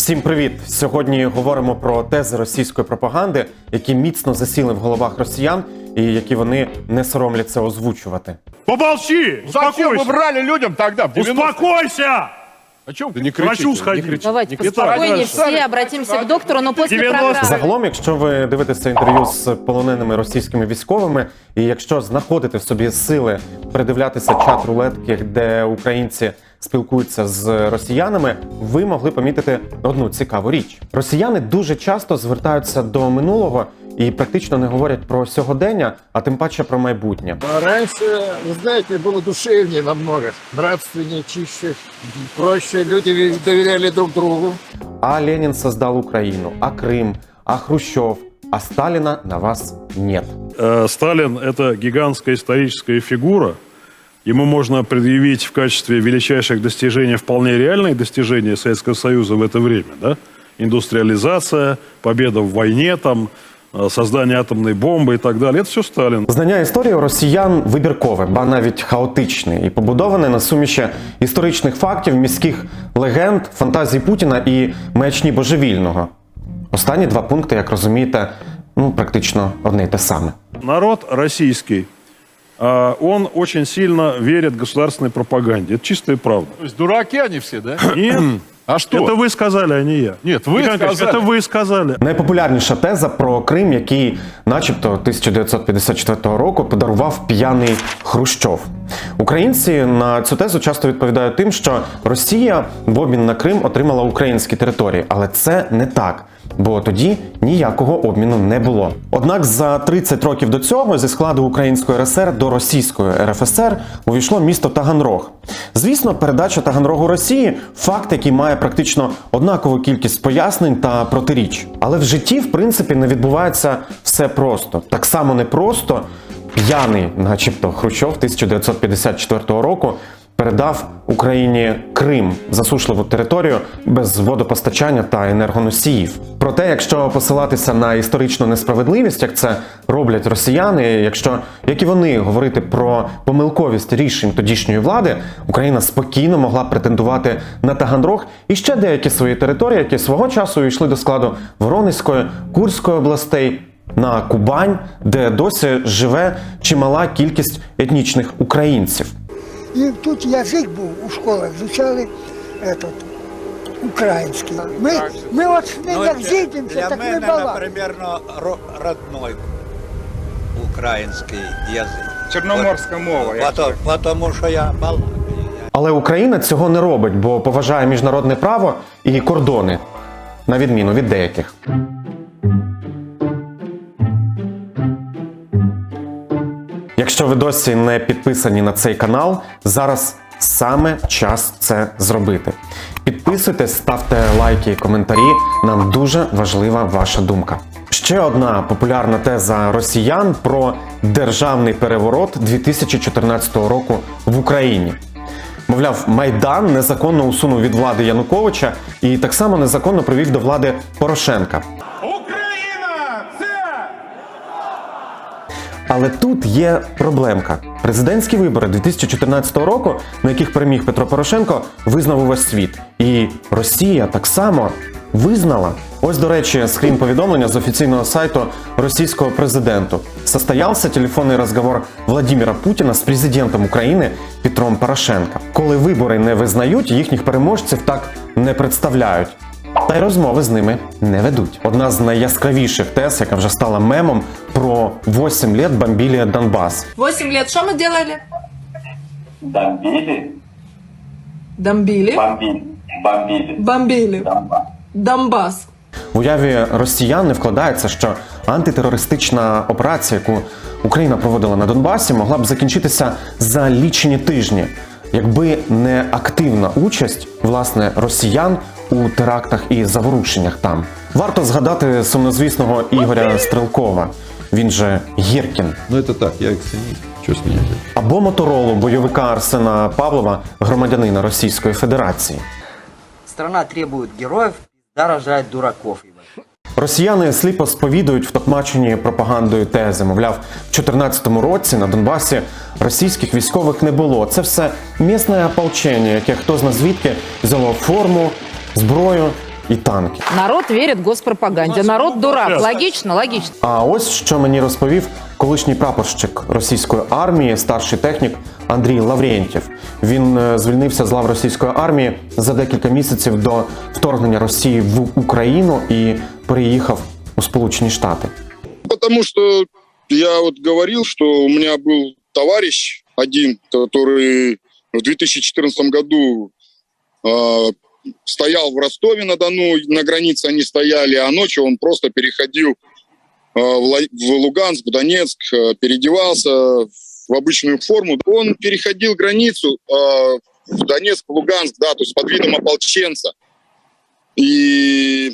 Всім привіт! Сьогодні говоримо про тези російської пропаганди, які міцно засіли в головах росіян і які вони не соромляться озвучувати. Помолчи! Зачем вы брали людям тогда? в 90-е? Успокойся! О чем ты не к врачу врачу сходи. Давайте поспокойнее, все обратимся к доктору, но после 90. программы. Загалом, якщо ви дивитеся інтерв'ю з полоненими російськими військовими, і якщо знаходите в собі сили придивлятися чат рулетки, де українці спілкуються з росіянами, ви могли помітити одну цікаву річ: росіяни дуже часто звертаються до минулого і практично не говорять про сьогодення, а тим паче про майбутнє. А Раньше, вы знаете, было душевнее намного, нравственнее, чище, проще. Люди доверяли друг другу. А Ленін создав Україну, а Крим, а Хрущов, а Сталіна на вас нет. Э, Сталин – это гигантская историческая фигура. Ему можно предъявить в качестве величайших достижений вполне реальные достижения Советского Союза в это время. Да? Индустриализация, победа в войне, там, э, создание атомной бомбы и так далее. Это все Сталин. Знання історії у росіян вибіркове, ба навіть хаотичне, і побудоване на суміші історичних фактів, міських легенд, фантазій Путіна і маячні божевільного. Останні два пункти, як розумієте, ну практично одне й те саме. Народ российский, а, он очень сильно верит государственной пропаганде. Это чистая правда. То есть дураки они все, да? Нет, А что? это вы сказали, а не я. Нет, вы Николай Николаевич, сказали. Это вы сказали. Найпопулярніша теза про Крим, який, начебто, 1954 року подарував п'яний Хрущов. Українці на цю тезу часто відповідають тим, що Росія в обмін на Крим отримала українські території, але це не так. Бо тоді ніякого обміну не було. Однак за 30 років до цього зі складу Української РСР до Російської РФСР увійшло місто Таганрог. Звісно, передача Таганрогу Росії факт, який має практично однакову кількість пояснень та протиріч. Але в житті, в принципі, не відбувається все просто. Так само непросто п'яний, начебто, Хрущов 1954 року передав Україні Крим засушливу територію без водопостачання та енергоносіїв. Проте, якщо посилатися на історичну несправедливість, як це роблять росіяни, якщо як і вони говорити про помилковість рішень тодішньої влади, Україна спокійно могла претендувати на Таганрог і ще деякі свої території, які свого часу йшли до складу Воронезької, Курської областей. На Кубань, де досі живе чимала кількість етнічних українців. І тут язик був у школах, звучали этот, український. Ми, ми от ми як зійдемося, для так ми мене, балакаємо. наприклад, ро- родной український язик. Чорноморська мова. я Пото- Потому що я балакаю. Але Україна цього не робить, бо поважає міжнародне право і кордони, на відміну від деяких. Якщо ви досі не підписані на цей канал, зараз саме час це зробити. Підписуйтесь, ставте лайки і коментарі. Нам дуже важлива ваша думка. Ще одна популярна теза росіян про державний переворот 2014 року в Україні. Мовляв, Майдан незаконно усунув від влади Януковича і так само незаконно привів до влади Порошенка. Україна! Це! Але тут є проблемка. Президентські вибори 2014 року, на яких переміг Петро Порошенко, визнав увесь світ. І Росія так само визнала. Ось, до речі, скрін повідомлення з офіційного сайту російського президенту. Состоявся телефонний розговор Владимира Путіна з президентом України Петром Порошенка. Коли вибори не визнають, їхніх переможців так не представляють. Та й розмови з ними не ведуть. Одна з найяскравіших тез, яка вже стала мемом, про 8 лет бомбили Донбас. 8 лет что мы делали? Бомбили, бомбили, бомбили. Бомбили. Донбасс. Донбасс. В уяві росіян не вкладається, що антитерористична операція, яку Україна проводила на Донбасі, могла б закінчитися за лічені тижні, якби не активна участь власне росіян у терактах і заворушеннях там. Варто згадати сумнозвісного Ігоря Стрелкова. Він же Гіркін. Ну это так, я экстремист. Что с або моторолу бойовика Арсена Павлова, громадянина Російської Федерації. Страна требует героев, пизда рожает дураков. Росіяни сліпо сповідують в токмаченні пропагандою тези. Мовляв, в 2014 році на Донбасі російських військових не було. Це все місне ополчення, яке хто зна звідки взяло форму, зброю і танки. Народ верит госпропаганде. Народ дурак. Логично, логично. А ось що мені розповів колишній прапорщик російської армії, старший технік Андрій Лаврєнтєв. Він е, звільнився з лав російської армії за декілька місяців до вторгнення Росії в Україну і переїхав у Сполучені Штати. Потому что я вот говорил, что у меня был товарищ один, который в 2014 году э, стоял в Ростове-на-Дону, на границе они стояли, а ночью он просто переходил э, в, Луганск, в Донецк, э, переодевался в обычную форму. Он переходил границу э, в Донецк, в Луганск, да, то есть под видом ополченца. И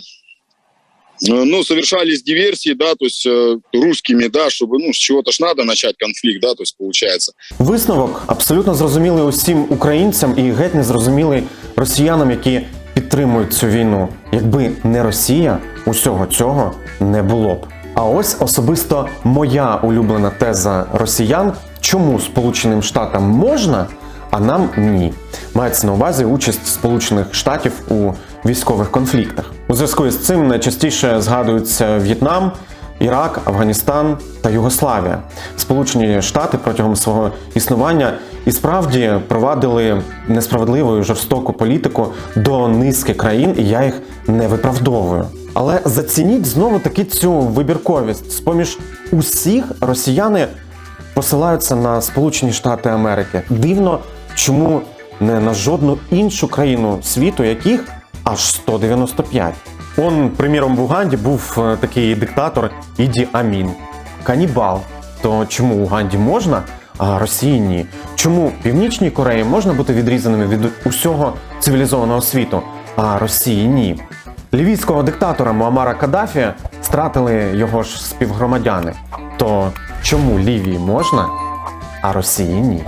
ну, совершались диверсии, да, то есть э, русскими, да, чтобы, ну, с чего-то ж надо начать конфликт, да, то есть получается. Висновок абсолютно зрозумілий усім українцям і геть не зрозумілий росіянам, які підтримують цю війну. Якби не Росія, усього цього не було б. А ось особисто моя улюблена теза росіян, чому Сполученим Штатам можна, а нам ні. Мається на увазі участь Сполучених Штатів у військових конфліктах. У зв'язку з цим найчастіше згадуються В'єтнам, Ірак, Афганістан та Югославія. Сполучені Штати протягом свого існування і справді провадили несправедливу і жорстоку політику до низки країн, і я їх не виправдовую. Але зацініть знову таки цю вибірковість. З-поміж усіх росіяни посилаються на Сполучені Штати Америки. Дивно, чому не на жодну іншу країну світу, яких аж 195. Он, приміром, в Уганді був е, такий диктатор Іді Амін. Канібал. То чому Уганді можна, а Росії ні? Чому Північній Кореї можна бути відрізаними від усього цивілізованого світу, а Росії ні? Лівійського диктатора Муамара Каддафі стратили його ж співгромадяни. То чому Лівії можна, а Росії ні?